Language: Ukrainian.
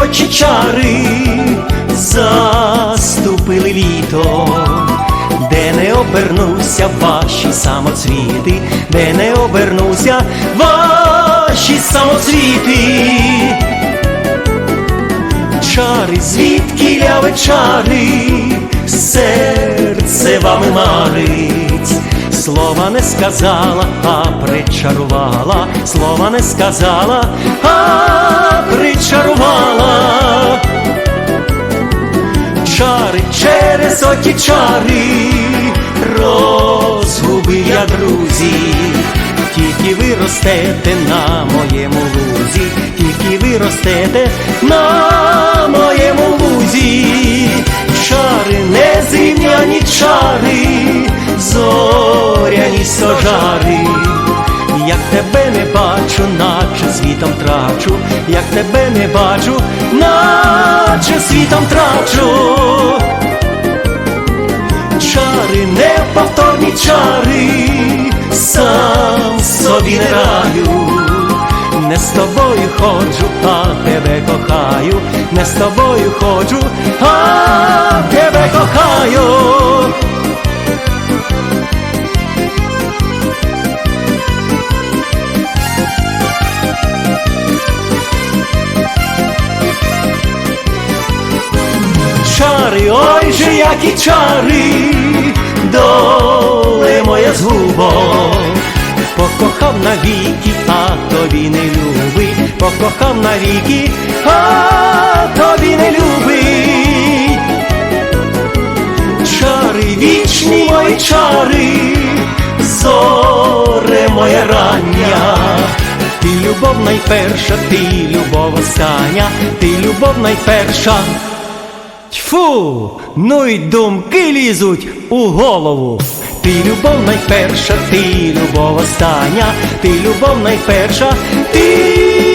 дівочі чари заступили літо, де не обернуся ваші самоцвіти, де не обернуся ваші самоцвіти. Чари, звідки ляви чари, серце вами марить, слова не сказала, а причарувала, слова не сказала, а причарувала. Чари через оті чари, розгубив я друзі, тільки ви ростете на моєму лузі, тільки ви ростете на моєму лузі, чари незрівняні чари, зоряні сожари. Як тебе не бачу, наче світом трачу, як тебе не бачу, наче світом трачу. Чари, неповторні чари, сам собі не раю, не з тобою ходжу, а тебе кохаю, не з тобою ходжу, а чари, ой же які чари, доле моя згубо, покохав навіки, а тобі не любить, покохав навіки, а тобі не любить. Чари, вічні мої чари, зоре моя рання. Ти любов найперша, ти любов остання, ти любов найперша. Тьфу, ну й думки лізуть у голову. Ти любов найперша, ти любов остання, ти любов найперша, ти